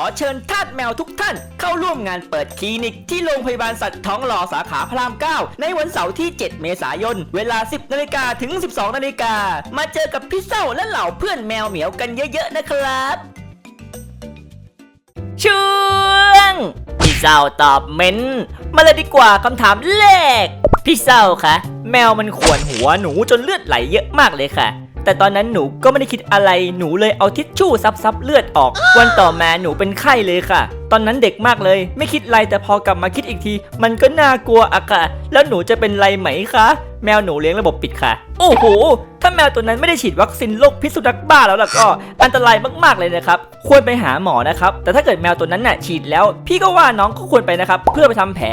อเชิญทาสแมวทุกท่าน เข้าร่วมงานเปิดคลินิกที่โรงพยาบาลสัตว์ท้องหล่อสาขาพระราม 9 ในวันเสาร์ที่ 7 เมษายน เวลา 10นาฬิกาถึง 12นาฬิกามาเจอกับพี่เศร้าและเหล่าเพื่อนแมวเหมียวกันเยอะๆนะครับช่วงพี่เศร้าตอบเม้น มาเลยดีกว่าคำถามแรกพี่เศร้าคะแมวมันข่วนหัวหนูจนเลือดไหลเยอะมากเลยค่ะ แต่ตอนนั้นหนูก็ไม่ได้คิดอะไรหนูเลยเอาทิชชู่ซับซับเลือดออก วันต่อมาหนูเป็นไข้เลยค่ะ ตอนนั้นเด็กมากเลย ไม่คิดอะไรแต่พอกลับมาคิดอีกที มันก็น่ากลัวอะค่ะ แล้วหนูจะเป็นไรไหมคะแมวหนูเลี้ยงระบบปิดค่ะ โอ้โห ถ้าแมวตัวนั้นไม่ได้ฉีดวัคซีนโรคพิษสุนัขบ้าแล้วล่ะก็ อันตรายมากๆเลยนะครับ ควรไปหาหมอนะครับ แต่ถ้าเกิดแมวตัวนั้นน่ะฉีดแล้ว พี่ก็ว่าน้องก็ควรไปนะครับ เพื่อไปทำแผล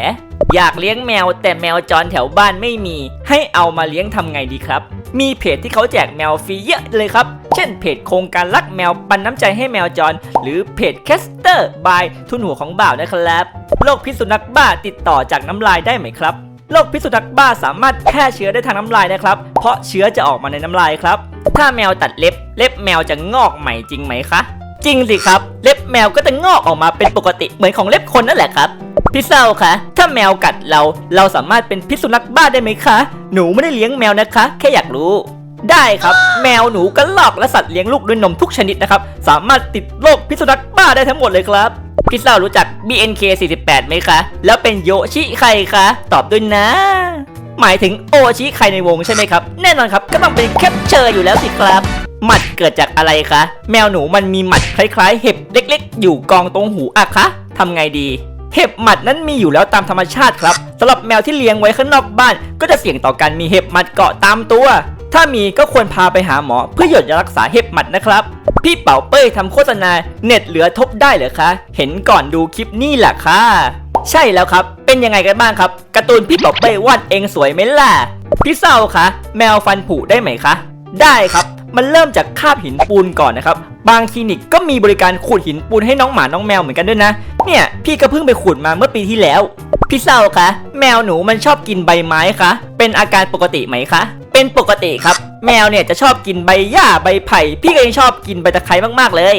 อยากเลี้ยงแมวแต่แมวจรแถวบ้านไม่มี ให้เอามาเลี้ยงทำไงดีครับ มีเพจที่เขาแจกแมวฟรีเยอะเลยครับ เช่นเพจโครงการรักแมวปันน้ำใจให้แมวจร หรือเพจแคสเตอร์บายทุนหัวของบ่าวนะครับโรคพิษสุนัขบ้าติดต่อจากน้ำลายได้ไหมครับโรคพิษสุนัขบ้าสามารถแพร่เชื้อได้ทางน้ำลายนะครับ เพราะเชื้อจะออกมาในน้ำลายครับ ถ้าแมวตัดเล็บ เล็บแมวจะงอกใหม่จริงไหมคะ จริงสิครับ เล็บแมวก็จะงอกออกมาเป็นปกติเหมือนของเล็บคนนั่นแหละครับ พี่เศร้าคะ ถ้าแมวกัดเรา เราสามารถเป็นพิษสุนัขบ้าได้ไหมคะ หนูไม่ได้เลี้ยงแมวนะคะ แค่อยากรู้ ได้ครับ แมวหนูกระลอกและสัตว์เลี้ยงลูกด้วยนมทุกชนิดนะครับ สามารถติดโรคพิษสุนัขบ้าได้ทั้งหมดเลยครับ พี่เศร้ารู้จัก BNK 48ไหมคะ แล้วเป็นโยชิใครคะ ตอบด้วยนะ หมายถึงโอชิใครในวงใช่ไหมครับ แน่นอนครับ ก็ต้องเป็นแคปเชอร์อยู่แล้วสิครับ หมัดเกิดจากอะไรคะ แมวหนูมันมีหมัดคล้ายๆ เห็บเล็กๆ อยู่กองตรงหูอะคะทำไงดีเห็บหมัดนั้นมีอยู่แล้วตามธรรมชาติครับสำหรับแมวที่เลี้ยงไว้ข้างนอกบ้าน ก็จะเสี่ยงต่อการมีเห็บหมัดเกาะตามตัว ถ้ามีก็ควรพาไปหาหมอ เพื่อหยดยารักษาเห็บหมัดนะครับ พี่เป๋าเป้ยทำโฆษณาเน็ตเหลือทบได้เหรอคะ เห็นก่อนดูคลิปนี่แหละค่ะ ใช่แล้วครับ เป็นยังไงกันบ้างครับการ์ตูนพี่เป๋าเป้ยวาดเองสวยไหมล่ะพี่เศร้าคะแมวฟันผุได้ไหมคะ ได้ครับ มันเริ่มจากคาบหินปูนก่อนนะครับ บางคลินิกก็มีบริการขูดหินปูนให้น้องหมาน้องแมวเหมือนกันด้วยนะ เนี่ยพี่ก็เพิ่งไปขูดมาเมื่อปีที่แล้ว พี่เศร้าคะแมวหนูมันชอบกินใบไม้คะ เป็นอาการปกติไหมคะ เป็นปกติครับ แมวเนี่ยจะชอบกินใบหญ้าใบไผ่ พี่ก็ยังชอบกินใบตะไคร้มากๆเลย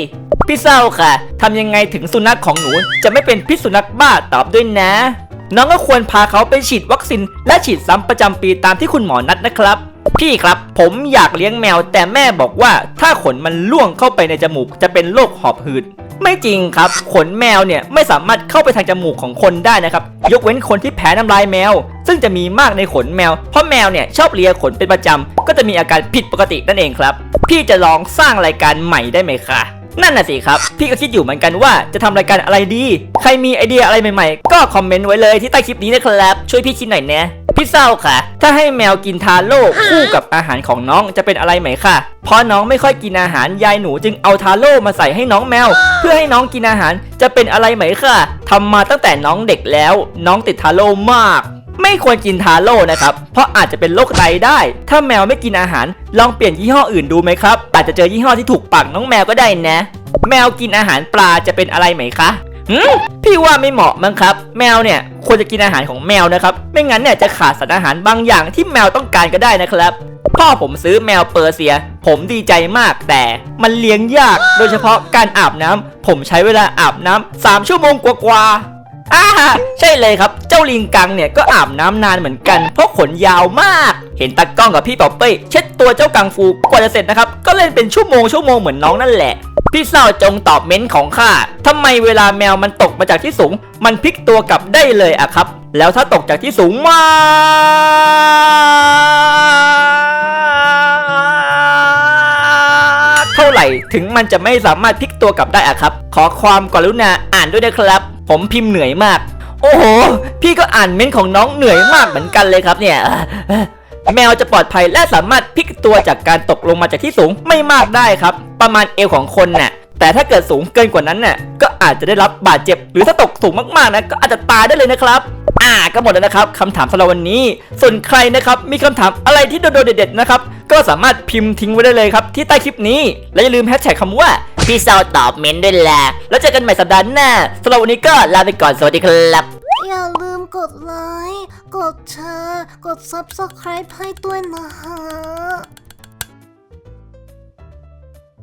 พี่เศร้าค่ะทำยังไงถึงสุนัขของหนูจะไม่เป็นพิษสุนัขบ้าตอบด้วยนะน้องก็ควรพาเขาไปฉีดวัคซีนและฉีดซ้ำประจำปีตามที่คุณหมอนัดนะครับ พี่ครับ ผมอยากเลี้ยงแมว แต่แม่บอกว่าถ้าขนมันล่วงเข้าไปในจมูก จะเป็นโรคหอบหืดไม่จริงครับ ขนแมวเนี่ยไม่สามารถเข้าไปทางจมูกของคนได้นะครับ ยกเว้นคนที่แพ้น้ำลายแมว ซึ่งจะมีมากในขนแมว เพราะแมวเนี่ยชอบเลียขนเป็นประจำก็จะมีอาการผิดปกตินั่นเองครับ พี่จะลองสร้างรายการใหม่ได้ไหมคะ นั่นน่ะสิครับ พี่ก็คิดอยู่เหมือนกันว่าจะทำรายการอะไรดี ใครมีไอเดียอะไรใหม่ๆ ก็คอมเมนต์ไว้เลยที่ใต้คลิปนี้นะครับ ช่วยพี่คิดหน่อยนะพี่เศร้าค่ะ ถ้าให้แมวกินทาโร่คู่กับอาหารของน้องจะเป็นอะไรไหมคะเพราะน้องไม่ค่อยกินอาหารยายหนูจึงเอาทาโร่มาใส่ให้น้องแมว เพื่อให้น้องกินอาหารจะเป็นอะไรไหมคะทำมาตั้งแต่น้องเด็กแล้ว น้องติดทาโร่มาก ไม่ควรกินทาโร่นะครับ เพราะอาจจะเป็นโรคไตได้ ถ้าแมวไม่กินอาหาร ลองเปลี่ยนยี่ห้ออื่นดูไหมครับ อาจจะเจอยี่ห้อที่ถูกปากน้องแมวก็ได้นะ แมวกินอาหารปลาจะเป็นอะไรไหมคะพี่ว่าไม่เหมาะมั้งครับ แมวเนี่ยควรจะกินอาหารของแมวนะครับ ไม่งั้นเนี่ยจะขาดสารอาหารบางอย่างที่แมวต้องการก็ได้นะครับ พ่อผมซื้อแมวเปอร์เซีย ผมดีใจมากแต่มันเลี้ยงยาก โดยเฉพาะการอาบน้ำผมใช้เวลาอาบน้ำ3ชั่วโมงกว่าๆ อ่าใช่เลยครับ เจ้าลิงกังเนี่ยก็อาบน้ำนานเหมือนกัน เพราะขนยาวมาก เห็นตากล้องกับพี่เป๋าเป้ยเช็ดตัวเจ้ากังฟูกว่าจะเสร็จนะครับ ก็เล่นเป็นชั่วโมงชั่วโมงเหมือนน้องนั่นแหละ พี่เศร้าจงตอบเม้นต์ของข้าทำไมเวลาแมวมันตกมาจากที่สูง มันพลิกตัวกลับได้เลยอะครับ แล้วถ้าตกจากที่สูงมาเท่าไหร่ถึงมันจะไม่สามารถพลิกตัวกลับได้อะครับ ขอความกรุณาอ่านด้วยนะครับ ผมพิมพ์เหนื่อยมาก โอ้โห พี่ก็อ่านเม้นของน้องเหนื่อยมากเหมือนกันเลยครับเนี่ยแมวจะปลอดภัยและสามารถพลิกตัวจากการตกลงมาจากที่สูงไม่มากได้ครับ ประมาณเอวของคนน่ะ แต่ถ้าเกิดสูงเกินกว่านั้นน่ะ ก็อาจจะได้รับบาดเจ็บ หรือถ้าตกสูงมากๆนะก็อาจจะตายได้เลยนะครับ อ่าก็หมดแล้วนะครับคำถามสำหรับวันนี้ ส่วนใครนะครับมีคำถามอะไรที่โดดเด็ดๆนะครับก็สามารถพิมพ์ทิ้งไว้ได้เลยครับที่ใต้คลิปนี้และอย่าลืมแฮชแท็กคำว่า พี่เซาตอบเม้นด้วยแหละแล้วเจอกันใหม่สัปดาห์หน้าสำหรับวันนี้ก็ลาไปก่อนสวัสดีครับ อย่าลืมกดไลค์ กดแชร์ กด Subscribe ให้ด้วยนะฮะ